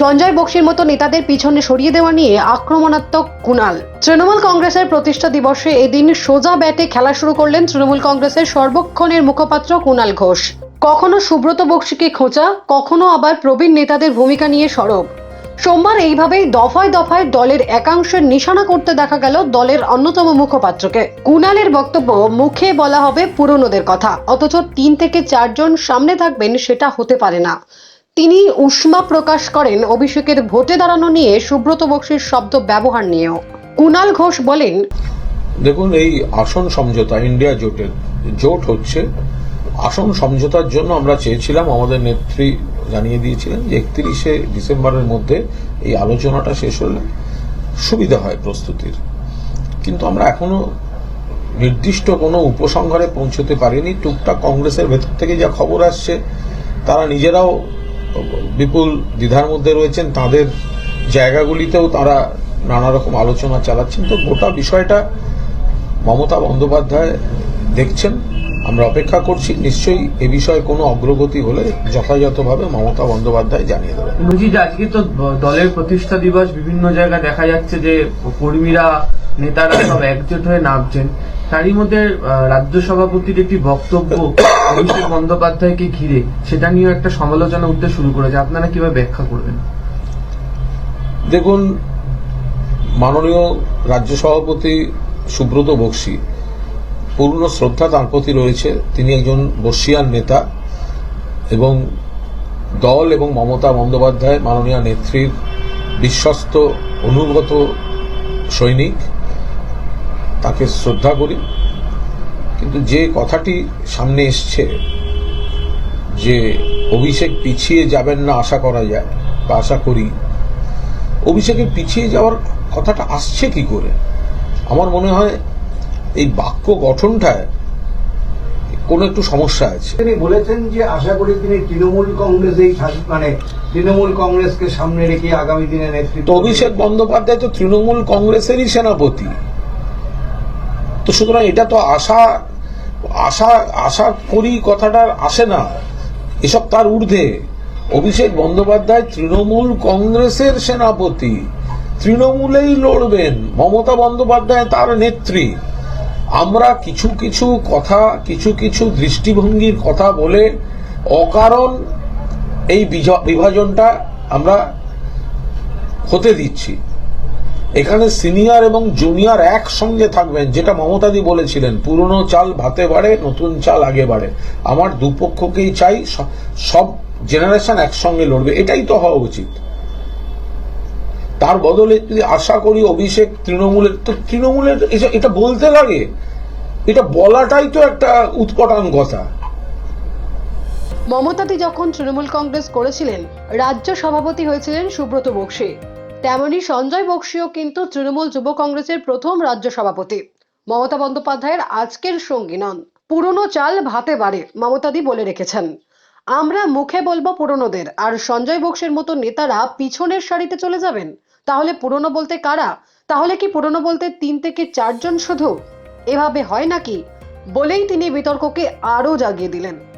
সঞ্জয় বক্সির মতো নেতাদের পিছনে সরিয়ে দেওয়া নিয়ে আক্রমণাত্মক কুণাল। তৃণমূল কংগ্রেসের প্রতিষ্ঠা দিবসে এদিন সোজা ব্যাটে খেলা শুরু করলেন তৃণমূল কংগ্রেসের সর্বক্ষণের মুখপাত্র কুণাল ঘোষ। কখনো সুব্রত বক্সিকে খোঁচা, কখনো আবার প্রবীণ নেতাদের ভূমিকা নিয়ে সরব। সোমবার এইভাবেই দফায় দফায় দলের একাংশের নিশানা করতে দেখা গেল দলের অন্যতম মুখপাত্রকে। কুণালের বক্তব্য, মুখে বলা হবে পুরনোদের কথা, অথচ তিন থেকে চারজন সামনে থাকবেন সেটা হতে পারে না। তিনি উষ্মা প্রকাশ করেন অভিষেকের ভোটে দাঁড়ানো নিয়ে সুব্রত বক্সির শব্দ ব্যবহার নিয়েও। কুণাল ঘোষ বলেন, দেখুন, এই আসন সমঝোতা, ইন্ডিয়া জোটের জোট হচ্ছে। আসন সমঝোতার জন্য আমরা চেয়েছিলাম, আমাদের নেত্রী জানিয়ে দিয়েছিলেন যে একত্রিশে ডিসেম্বরের মধ্যে এই আলোচনাটা শেষ হলে সুবিধা হয় প্রস্তুতির। কিন্তু আমরা এখনও নির্দিষ্ট কোনো উপসংহারে পৌঁছতে পারিনি। টুকটাক কংগ্রেসের ভেতর থেকে যা খবর আসছে, তারা নিজেরাও বিপুল দ্বিধার মধ্যে রয়েছেন। তাদের জায়গাগুলিতেও তারা নানা রকম আলোচনা চালাচ্ছেন। তো গোটা বিষয়টা মমতা বন্দ্যোপাধ্যায় দেখছেন। আমরা অপেক্ষা করছি। নিশ্চয়ই এ বিষয়ে কোনো অগ্রগতি হলে যথাযথভাবে মমতা বন্দ্যোপাধ্যায় জানিয়ে দেবেন। আজকে তো দলের প্রতিষ্ঠা দিবস বিভিন্ন জায়গায় দেখা যাচ্ছে যে কর্মীরা নেতারা সব একজোট হয়ে নামছেন। তারই মধ্যে রাজ্য সভাপতির একটি বক্তব্য অভিষেক বন্দ্যোপাধ্যায়কে ঘিরে, সেটা নিয়েও একটা সমালোচনা উঠতে শুরু করেছে। আপনারা কীভাবে ব্যাখ্যা করবেন? দেখুন, মাননীয় রাজ্য সভাপতি সুব্রত বক্সি, পূর্ণ শ্রদ্ধা তাঁর প্রতি রয়েছে। তিনি একজন বর্ষিয়ান নেতা এবং দল এবং মমতা বন্দ্যোপাধ্যায় মাননীয় নেত্রীর বিশ্বস্ত, অনুগত সৈনিক। তাকে শ্রদ্ধা করি। কিন্তু যে কথাটি সামনে এসছে যে অভিষেক পিছিয়ে যাবেন না আশা করা যায় বা আশা করি অভিষেকের পিছিয়ে যাওয়ার কথাটা আসছে কি করে? আমার মনে হয় এই বাক্য গঠনটায় কোনো একটু সমস্যা আছে। তিনি বলেছেন যে আশা করি তিনি তৃণমূল কংগ্রেসেই মানে তৃণমূল কংগ্রেসকে সামনে রেখে আগামী দিনে নেতৃত্ব অভিষেক বন্দ্যোপাধ্যায় তো তৃণমূল কংগ্রেসেরই সেনাপতি। তো সুতরাং এটা তো আশা আশা আশা করি কথাটা আসে না। এসব তার ঊর্ধ্বে। অভিষেক বন্দ্যোপাধ্যায় তৃণমূল কংগ্রেসের সেনাপতি। তৃণমূলেই লড়বেন মমতা বন্দ্যোপাধ্যায় তার নেত্রী। আমরা কিছু কিছু কথা, কিছু কিছু দৃষ্টিভঙ্গির কথা বলে অকারণ এই বিভাজনটা আমরা হতে দিচ্ছি। এখানে সিনিয়র এবং জুনিয়র একসঙ্গে থাকবেন, যেটা মমতাদি বলেছিলেন, পুরনো চাল ভাতে বাড়ে, নতুন চাল আগে বাড়ে। আমার দুপক্ষকেই চাই সব জেনারেশন একসঙ্গে লড়বে, এটাই তো হওয়া উচিত। তার বদলে যদি আশা করি অভিষেক তৃণমূলের, তো তৃণমূলের এটা বলতে লাগে। এটা বলাটাই তো একটা উৎপটান কথা। মমতাদি যখন তৃণমূল কংগ্রেস করেছিলেন, রাজ্য সভাপতি হয়েছিলেন সুব্রত বক্সি। তেমনি সঞ্জয় বক্সিও কিন্তু তৃণমূল যুব কংগ্রেসের প্রথম রাজ্য সভাপতি। মমতা বন্দ্যোপাধ্যায়ের আজকের সঙ্গী নন পুরনো চাল ভাতে বাড়ে মমতাদি বলে রেখেছেন। আমরা মুখে বলব পুরনোদের, আর সঞ্জয় বক্সের মতো নেতারা পিছনের সারিতে চলে যাবেন? তাহলে পুরনো বলতে কারা? তাহলে কি পুরনো বলতে তিন থেকে চারজন শুধু? এভাবে হয় নাকি? বলেই তিনি বিতর্ককে আরও জাগিয়ে দিলেন।